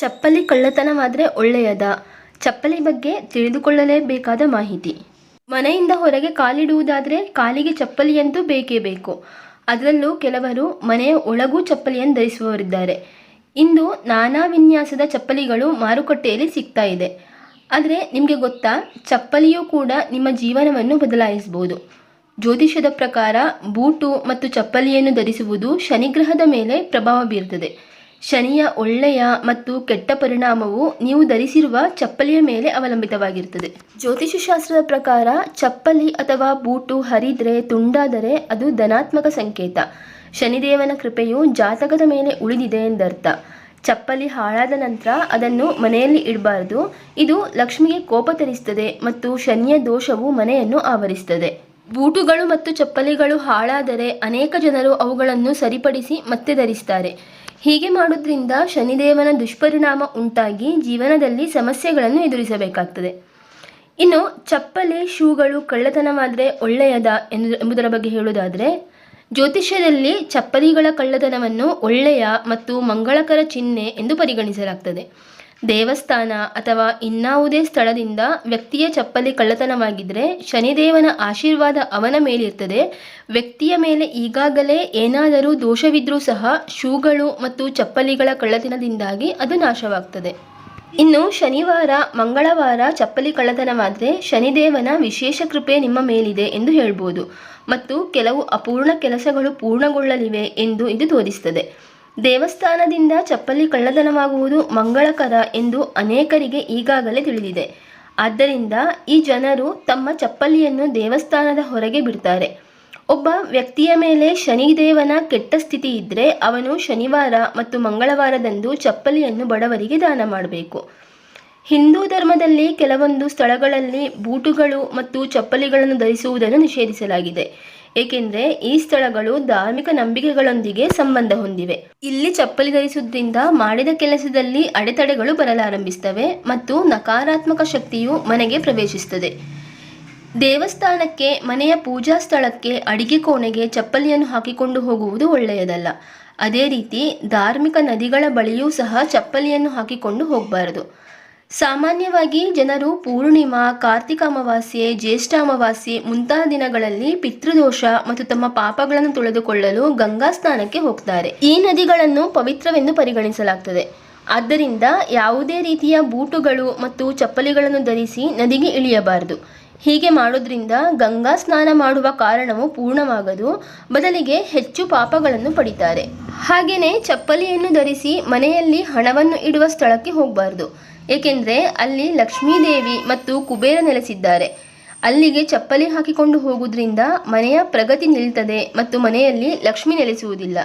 ಚಪ್ಪಲಿ ಕಳ್ಳತನವಾದರೆ ಒಳ್ಳೆಯದ. ಚಪ್ಪಲಿ ಬಗ್ಗೆ ತಿಳಿದುಕೊಳ್ಳಲೇಬೇಕಾದ ಮಾಹಿತಿ. ಮನೆಯಿಂದ ಹೊರಗೆ ಕಾಲಿಡುವುದಾದರೆ ಕಾಲಿಗೆ ಚಪ್ಪಲಿಯಂತೂ ಬೇಕೇ ಬೇಕು. ಅದರಲ್ಲೂ ಕೆಲವರು ಮನೆಯ ಒಳಗೂ ಚಪ್ಪಲಿಯನ್ನು ಧರಿಸುವವರಿದ್ದಾರೆ. ಇಂದು ನಾನಾ ವಿನ್ಯಾಸದ ಚಪ್ಪಲಿಗಳು ಮಾರುಕಟ್ಟೆಯಲ್ಲಿ ಸಿಗ್ತಾ ಇದೆ. ಆದರೆ ನಿಮಗೆ ಗೊತ್ತಾ, ಚಪ್ಪಲಿಯೂ ಕೂಡ ನಿಮ್ಮ ಜೀವನವನ್ನು ಬದಲಾಯಿಸಬಹುದು ಜ್ಯೋತಿಷ್ಯದ ಪ್ರಕಾರ ಬೂಟು ಮತ್ತು ಚಪ್ಪಲಿಯನ್ನು ಧರಿಸುವುದು ಶನಿಗ್ರಹದ ಮೇಲೆ ಪ್ರಭಾವ ಬೀರುತ್ತದೆ ಶನಿಯ ಒಳ್ಳೆಯ ಮತ್ತು ಕೆಟ್ಟ ಪರಿಣಾಮವು ನೀವು ಧರಿಸಿರುವ ಚಪ್ಪಲಿಯ ಮೇಲೆ ಅವಲಂಬಿತವಾಗಿರುತ್ತದೆ. ಜ್ಯೋತಿಷ್ಯ ಶಾಸ್ತ್ರದ ಪ್ರಕಾರ ಚಪ್ಪಲಿ ಅಥವಾ ಬೂಟು ಹರಿದ್ರೆ, ತುಂಡಾದರೆ ಅದು ಧನಾತ್ಮಕ ಸಂಕೇತ. ಶನಿದೇವನ ಕೃಪೆಯು ಜಾತಕದ ಮೇಲೆ ಉಳಿದಿದೆ ಎಂದರ್ಥ. ಚಪ್ಪಲಿ ಹಾಳಾದ ನಂತರ ಅದನ್ನು ಮನೆಯಲ್ಲಿ ಇಡಬಾರದು. ಇದು ಲಕ್ಷ್ಮಿಗೆ ಕೋಪ ತರಿಸುತ್ತದೆ ಮತ್ತು ಶನಿಯ ದೋಷವು ಮನೆಯನ್ನು ಆವರಿಸುತ್ತದೆ ಬೂಟುಗಳು ಮತ್ತು ಚಪ್ಪಲಿಗಳು ಹಾಳಾದರೆ ಅನೇಕ ಜನರು ಅವುಗಳನ್ನು ಸರಿಪಡಿಸಿ ಮತ್ತೆ ಧರಿಸ್ತಾರೆ. ಹೀಗೆ ಮಾಡೋದ್ರಿಂದ ಶನಿದೇವನ ದುಷ್ಪರಿಣಾಮ ಉಂಟಾಗಿ ಜೀವನದಲ್ಲಿ ಸಮಸ್ಯೆಗಳನ್ನು ಎದುರಿಸಬೇಕಾಗ್ತದೆ. ಇನ್ನು ಚಪ್ಪಲಿ, ಶೂಗಳು ಕಳ್ಳತನವಾದರೆ ಒಳ್ಳೆಯದ ಎಂದು, ಎಂಬುದರ ಬಗ್ಗೆ ಹೇಳುವುದಾದರೆ, ಜ್ಯೋತಿಷ್ಯದಲ್ಲಿ ಚಪ್ಪಲಿಗಳ ಕಳ್ಳತನವನ್ನು ಒಳ್ಳೆಯ ಮತ್ತು ಮಂಗಳಕರ ಚಿಹ್ನೆ ಎಂದು ಪರಿಗಣಿಸಲಾಗ್ತದೆ. ದೇವಸ್ಥಾನ ಅಥವಾ ಇನ್ನಾವುದೇ ಸ್ಥಳದಿಂದ ವ್ಯಕ್ತಿಯ ಚಪ್ಪಲಿ ಕಳ್ಳತನವಾಗಿದ್ದರೆ ಶನಿದೇವನ ಆಶೀರ್ವಾದ ಅವನ ಮೇಲಿರ್ತದೆ. ವ್ಯಕ್ತಿಯ ಮೇಲೆ ಈಗಾಗಲೇ ಏನಾದರೂ ದೋಷವಿದ್ರೂ ಸಹ ಶೂಗಳು ಮತ್ತು ಚಪ್ಪಲಿಗಳ ಕಳ್ಳತನದಿಂದಾಗಿ ಅದು ನಾಶವಾಗ್ತದೆ. ಇನ್ನು ಶನಿವಾರ, ಮಂಗಳವಾರ ಚಪ್ಪಲಿ ಕಳ್ಳತನವಾದರೆ ಶನಿದೇವನ ವಿಶೇಷ ಕೃಪೆ ನಿಮ್ಮ ಮೇಲಿದೆ ಎಂದು ಹೇಳ್ಬೋದು. ಮತ್ತು ಕೆಲವು ಅಪೂರ್ಣ ಕೆಲಸಗಳು ಪೂರ್ಣಗೊಳ್ಳಲಿವೆ ಎಂದು ಇದು ತೋರಿಸ್ತದೆ. ದೇವಸ್ಥಾನದಿಂದ ಚಪ್ಪಲಿ ಕಳ್ಳತನವಾಗುವುದು ಮಂಗಳಕರ ಎಂದು ಅನೇಕರಿಗೆ ಈಗಾಗಲೇ ತಿಳಿದಿದೆ. ಆದ್ದರಿಂದ ಈ ಜನರು ತಮ್ಮ ಚಪ್ಪಲಿಯನ್ನು ದೇವಸ್ಥಾನದ ಹೊರಗೆ ಬಿಡ್ತಾರೆ. ಒಬ್ಬ ವ್ಯಕ್ತಿಯ ಮೇಲೆ ಶನಿದೇವನ ಕೆಟ್ಟ ಸ್ಥಿತಿ ಇದ್ದರೆ ಅವನು ಶನಿವಾರ ಮತ್ತು ಮಂಗಳವಾರದಂದು ಚಪ್ಪಲಿಯನ್ನು ಬಡವರಿಗೆ ದಾನ ಮಾಡಬೇಕು. ಹಿಂದೂ ಧರ್ಮದಲ್ಲಿ ಕೆಲವೊಂದು ಸ್ಥಳಗಳಲ್ಲಿ ಬೂಟುಗಳು ಮತ್ತು ಚಪ್ಪಲಿಗಳನ್ನು ಧರಿಸುವುದನ್ನು ನಿಷೇಧಿಸಲಾಗಿದೆ. ಏಕೆಂದರೆ ಈ ಸ್ಥಳಗಳು ಧಾರ್ಮಿಕ ನಂಬಿಕೆಗಳೊಂದಿಗೆ ಸಂಬಂಧ ಹೊಂದಿವೆ. ಇಲ್ಲಿ ಚಪ್ಪಲಿ ಧರಿಸುವುದರಿಂದ ಮಾಡಿದ ಕೆಲಸದಲ್ಲಿ ಅಡೆತಡೆಗಳು ಬರಲಾರಂಭಿಸುತ್ತವೆ ಮತ್ತು ನಕಾರಾತ್ಮಕ ಶಕ್ತಿಯು ಮನೆಗೆ ಪ್ರವೇಶಿಸುತ್ತದೆ. ದೇವಸ್ಥಾನಕ್ಕೆ, ಮನೆಯ ಪೂಜಾ ಸ್ಥಳಕ್ಕೆ ಅಡಿಗೆ ಕೋಣೆಗೆ ಚಪ್ಪಲಿಯನ್ನು ಹಾಕಿಕೊಂಡು ಹೋಗುವುದು ಒಳ್ಳೆಯದಲ್ಲ. ಅದೇ ರೀತಿ ಧಾರ್ಮಿಕ ನದಿಗಳ ಬಳಿಯೂ ಸಹ ಚಪ್ಪಲಿಯನ್ನು ಹಾಕಿಕೊಂಡು ಹೋಗಬಾರದು. ಸಾಮಾನ್ಯವಾಗಿ ಜನರು ಪೂರ್ಣಿಮಾ, ಕಾರ್ತಿಕ ಅಮಾವಾಸ್ಯೆ, ಜ್ಯೇಷ್ಠ ಅಮಾವಾಸ್ಯೆ ಮುಂತಾದ ದಿನಗಳಲ್ಲಿ ಪಿತೃದೋಷ ಮತ್ತು ತಮ್ಮ ಪಾಪಗಳನ್ನು ತೊಳೆದುಕೊಳ್ಳಲು ಗಂಗಾ ಸ್ನಾನಕ್ಕೆ ಹೋಗ್ತಾರೆ. ಈ ನದಿಗಳನ್ನು ಪವಿತ್ರವೆಂದು ಪರಿಗಣಿಸಲಾಗ್ತದೆ. ಆದ್ದರಿಂದ ಯಾವುದೇ ರೀತಿಯ ಬೂಟುಗಳು ಮತ್ತು ಚಪ್ಪಲಿಗಳನ್ನು ಧರಿಸಿ ನದಿಗೆ ಇಳಿಯಬಾರದು. ಹೀಗೆ ಮಾಡೋದ್ರಿಂದ ಗಂಗಾ ಸ್ನಾನ ಮಾಡುವ ಕಾರಣವು ಪೂರ್ಣವಾಗದು, ಬದಲಿಗೆ ಹೆಚ್ಚು ಪಾಪಗಳನ್ನು ಪಡಿತಾರೆ. ಹಾಗೆಯೇ ಚಪ್ಪಲಿಯನ್ನು ಧರಿಸಿ ಮನೆಯಲ್ಲಿ ಹಣವನ್ನು ಇಡುವ ಸ್ಥಳಕ್ಕೆ ಹೋಗಬಾರ್ದು, ಏಕೆಂದರೆ ಅಲ್ಲಿ ಲಕ್ಷ್ಮೀದೇವಿ ಮತ್ತು ಕುಬೇರ ನೆಲೆಸಿದ್ದಾರೆ. ಅಲ್ಲಿಗೆ ಚಪ್ಪಲಿ ಹಾಕಿಕೊಂಡು ಹೋಗುವುದರಿಂದ ಮನೆಯ ಪ್ರಗತಿ ನಿಲ್ತದೆ ಮತ್ತು ಮನೆಯಲ್ಲಿ ಲಕ್ಷ್ಮಿ ನೆಲೆಸುವುದಿಲ್ಲ.